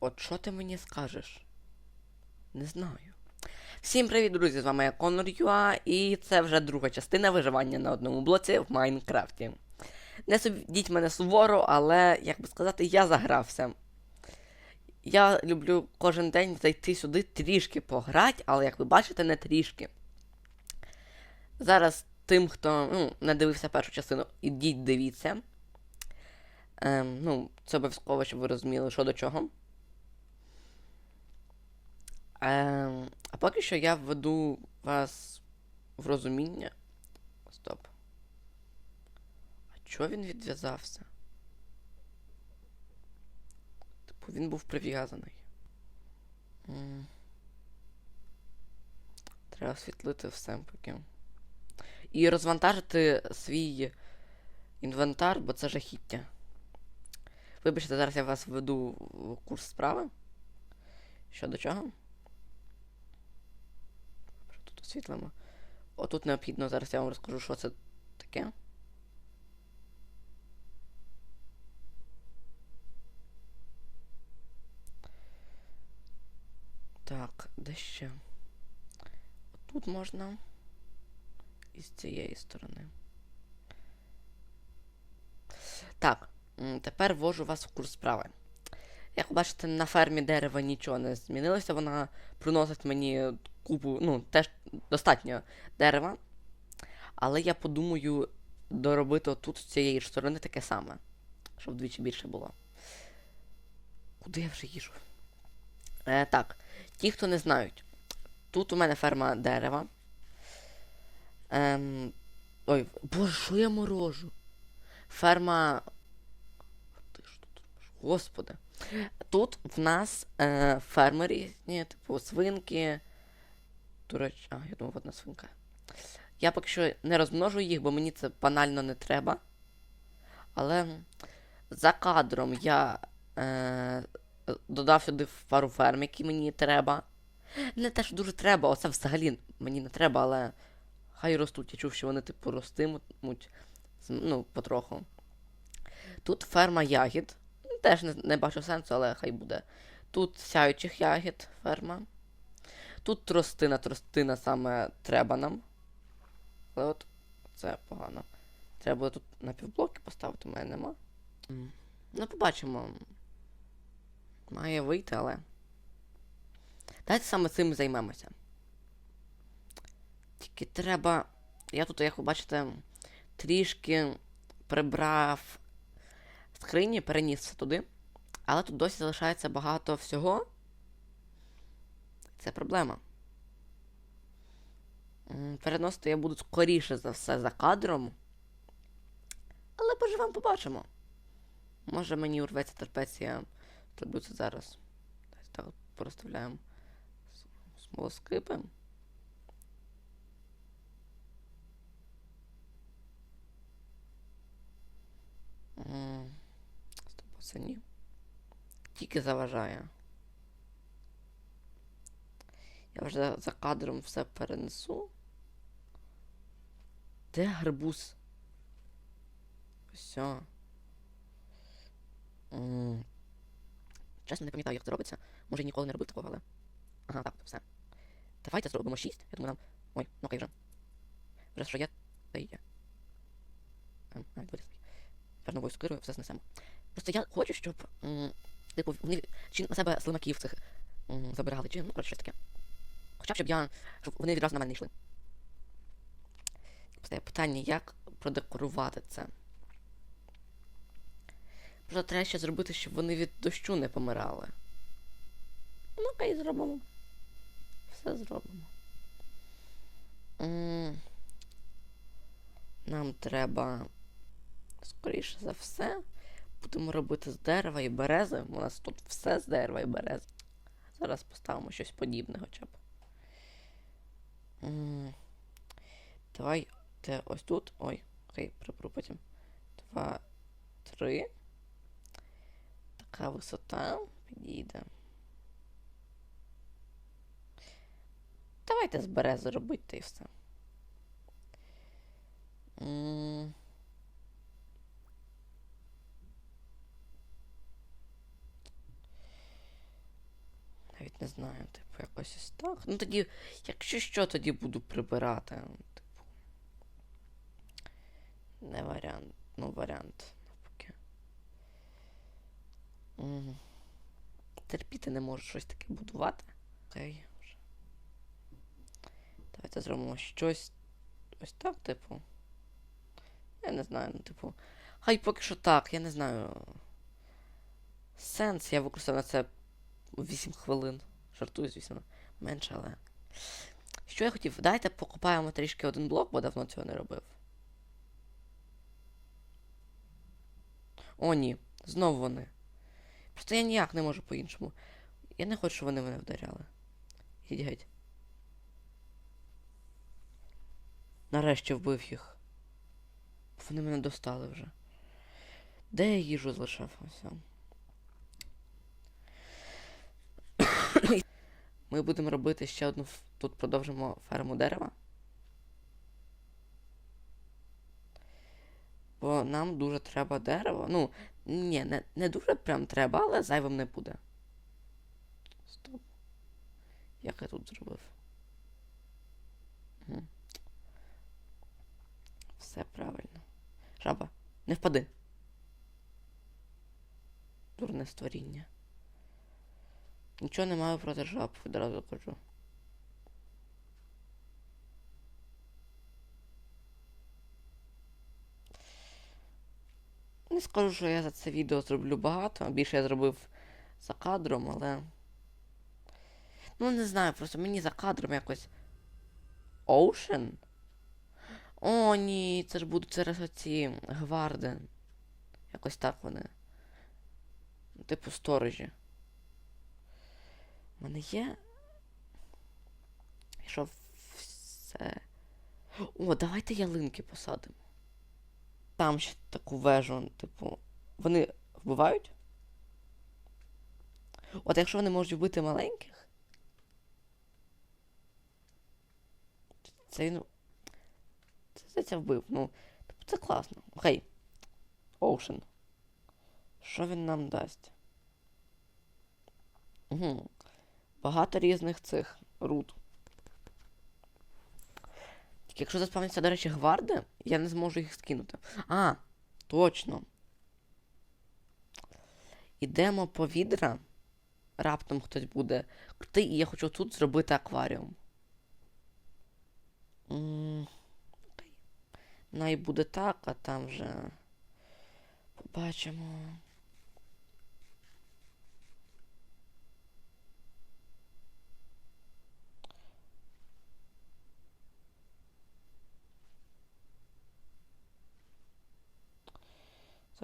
От що ти мені скажеш? Не знаю. Всім привіт, друзі! З вами я Конор Юа, і це вже друга частина виживання на одному блоці в Майнкрафті. Не судіть мене суворо, але, як би сказати, я загрався. Я люблю кожен день зайти сюди трішки пограти, але як ви бачите, не трішки. Зараз тим, хто ну, не дивився першу частину, ідіть дивіться. Ем, ну, це обов'язково, щоб ви розуміли, що до чого. Ем, а поки що я введу вас в розуміння. Стоп. А чого він відв'язався? Типу, він був прив'язаний. Треба освітлити все поки. І розвантажити свій інвентар, бо це жахіття. Вибачте, зараз я вас введу в курс справи. Що до чого? Тут? Отут необхідно, зараз я вам розкажу, що це таке. Так, де ще? Тут можна. І з цієї сторони. Так, тепер ввожу вас в курс справи. Як бачите, на фермі дерева нічого не змінилося, вона приносить мені купу, ну, теж достатньо дерева. Але я подумаю доробити отут з цієї ж сторони таке саме. Щоб вдвічі більше було. Куди я вже їжу? Е, так, ті, хто не знають, тут у мене ферма дерева. Ем, ой, боже, що я морожу? Ферма. Ти ж тут? Господи. Тут в нас е, фермери, ні, типу, свинки. Речі, а, я думав, одна свинка. Я поки що не розмножую їх, бо мені це банально не треба. Але за кадром я е, додав сюди пару ферм, які мені треба. Не те, що дуже треба, оце взагалі мені не треба, але хай ростуть. Я чув, що вони, типу, ростимуть. Ну, потроху. Тут ферма ягід. Теж не, не бачу сенсу, але хай буде. Тут сяючих ягід ферма. Тут тростина, тростина саме треба нам. Але от це погано. Треба буде тут напівблоки поставити, у мене нема. Ну, побачимо. Має вийти, але. Давайте саме цим займемося. Тільки треба. Я тут, як ви бачите, трішки прибрав скрині, переніс все туди. Але тут досі залишається багато всього. Це проблема. Переносити я буду скоріше за все за кадром. Але поживемо, побачимо. Може мені урветься терпець, я зроблю це зараз. Так от порозставляємо смолоскипи. Стоп, це ні. Тільки заважає. Я вже за, кадром все перенесу. Де гарбуз? Все. М. Чесно, не пам'ятаю, як це робиться. Може, ніколи не робив такого, але. Ага, так, все. Давайте зробимо 6. Я думаю, нам. Ой, ну окей вже. Вже що є, та й є. Ем, новою сокирою все знесемо. Просто я хочу, щоб. м, Типу, вони чи на себе слимаків цих м, забирали, чи ну, коротше, щось таке. Хоча б щоб я. щоб вони відразу на мене не йшли. Постає питання, як продекорувати це. Просто треба ще зробити, щоб вони від дощу не помирали. Ну, окей, зробимо. Все зробимо. Нам треба, скоріше за все, будемо робити з дерева і берези. У нас тут все з дерева і берези. Зараз поставимо щось подібне хоча б. Давай те ось тут. Ой, окей, припру потім. Два, три. Така висота підійде. Давайте з берези робити і все. Навіть не знаю, типу, якось ось так. Ну тоді, якщо що, тоді буду прибирати. Типу. Не варіант. Ну, варіант, навпаки. Терпіти не можу щось таке будувати. Окей. вже. Давайте зробимо щось ось так, типу. Я не знаю, ну, типу. Хай поки що так, я не знаю. Сенс, я використав на це 8 хвилин. Жартую, звісно, менше, але. Що я хотів? Дайте покопаємо трішки один блок, бо давно цього не робив. О, ні. Знову вони. Просто я ніяк не можу по-іншому. Я не хочу, щоб вони мене вдаряли. Ідіть геть. Нарешті вбив їх. Вони мене достали вже. Де я їжу залишав? Ось. Ми будемо робити ще одну. Тут продовжимо ферму дерева. Бо нам дуже треба дерево. Ну, ні, не, не дуже прям треба, але зайвим не буде. Стоп. Як я тут зробив? Мгм. Все правильно. Жаба, не впади. Дурне створіння. Нічого не маю проти жаб, відразу кажу. Не скажу, що я за це відео зроблю багато, а більше я зробив за кадром, але. Ну, не знаю, просто мені за кадром якось. Ocean? О, ні, це ж будуть через оці гварди. Якось так вони. Типу сторожі. У мене є. Що все. О, давайте ялинки посадимо. Там ще таку вежу, типу. Вони вбивають? От якщо вони можуть вбити маленьких. Це він. Це здається вбив. Ну, типу, це класно. Окей. Оушен. Що він нам дасть? Угу. Багато різних цих руд. Тільки якщо заспавняться, до речі, гварди, я не зможу їх скинути. А, точно. Ідемо по відра. Раптом хтось буде крутий, і я хочу тут зробити акваріум. Най буде так, а там вже побачимо.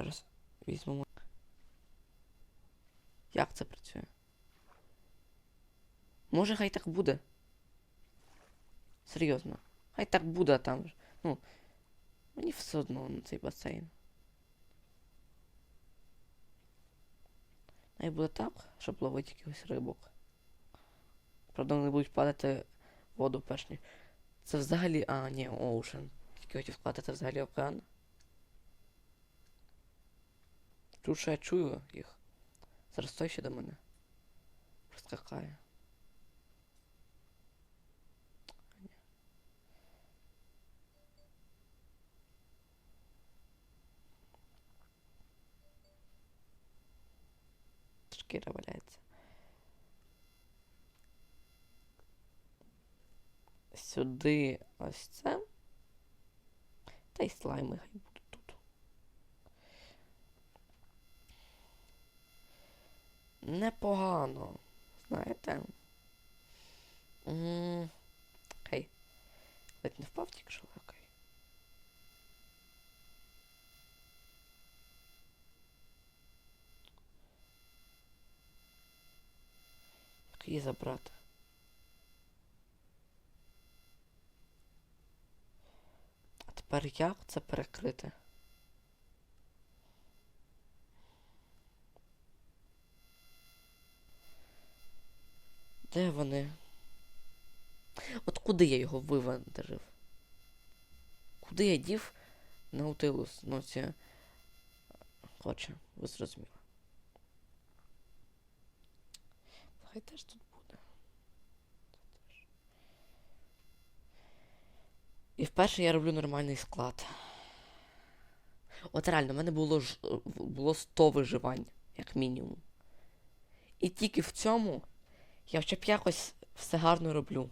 Зараз візьмемо. Як це працює? Може, хай так буде. Серйозно. Хай так буде там. Ну, мені все одно на цей басейн. Хай буде так, щоб ловити якихось рибок. Правда, вони будуть падати воду перш ніж. Це взагалі. А, ні, оушен. Тільки хотів це взагалі океан. Тут що я чую їх. Зараз той ще до мене. Проскакає. Шкіра валяється. Сюди ось це. Та й слайми хай будуть тут. Непогано, знаєте. Хей. Ледь не впав тільки що, окей. Як її забрати? А тепер як це перекрити? Де вони? От куди я його вивантажив? Куди я дів Наутилус? Ну це... Хоче, ви зрозуміли. Хай теж тут буде. І вперше я роблю нормальний склад. От реально, в мене було ж е, було 100 виживань, як мінімум. І тільки в цьому я хоча б якось все гарно роблю.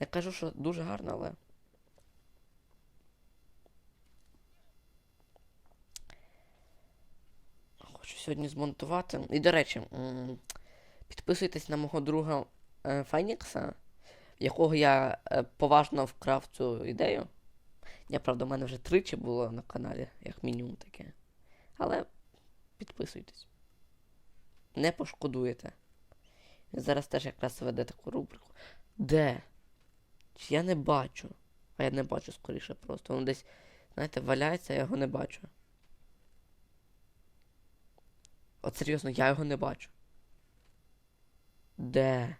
Не кажу, що дуже гарно, але. Хочу сьогодні змонтувати. І, до речі, підписуйтесь на мого друга е, Фенікса, якого я е, поважно вкрав цю ідею. Я, правда, в мене вже тричі було на каналі, як мінімум таке. Але підписуйтесь. Не пошкодуєте. Він зараз теж якраз веде таку рубрику. Де? Чи я не бачу? А я не бачу скоріше просто. Воно десь, знаєте, валяється, я його не бачу. От серйозно, я його не бачу. Де?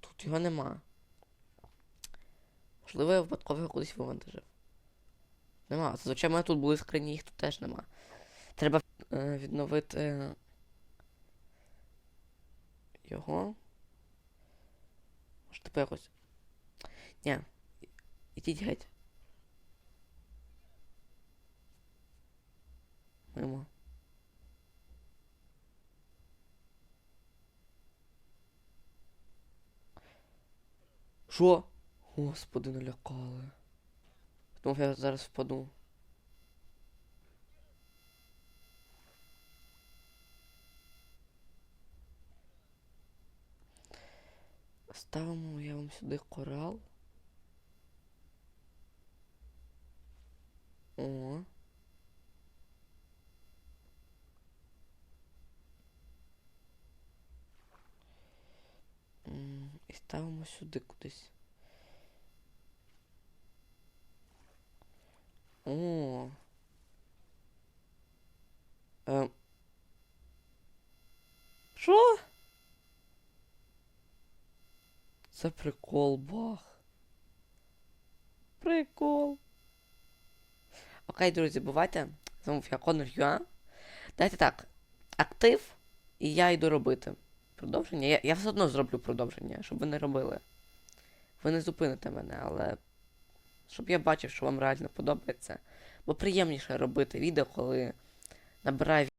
Тут його нема. Можливо, я випадково його кудись вивантажив. Нема. Зазвичай в тут були скрині, їх тут теж нема. Треба е, відновити його. Може, типу якось. Ні. Ідіть геть. Мимо. Що? Господи, налякали. Думав, я зараз впаду. Ставимо я вам сюди корал. О. І ставимо сюди кудись. О. Ем. Що? Це прикол, бах. Прикол. Окей, друзі, бувайте. З вами я Конор Юа. Дайте так. Актив, і я йду робити. Продовження. Я, я все одно зроблю продовження, щоб ви не робили. Ви не зупините мене, але. Щоб я бачив, що вам реально подобається. Бо приємніше робити відео, коли набираю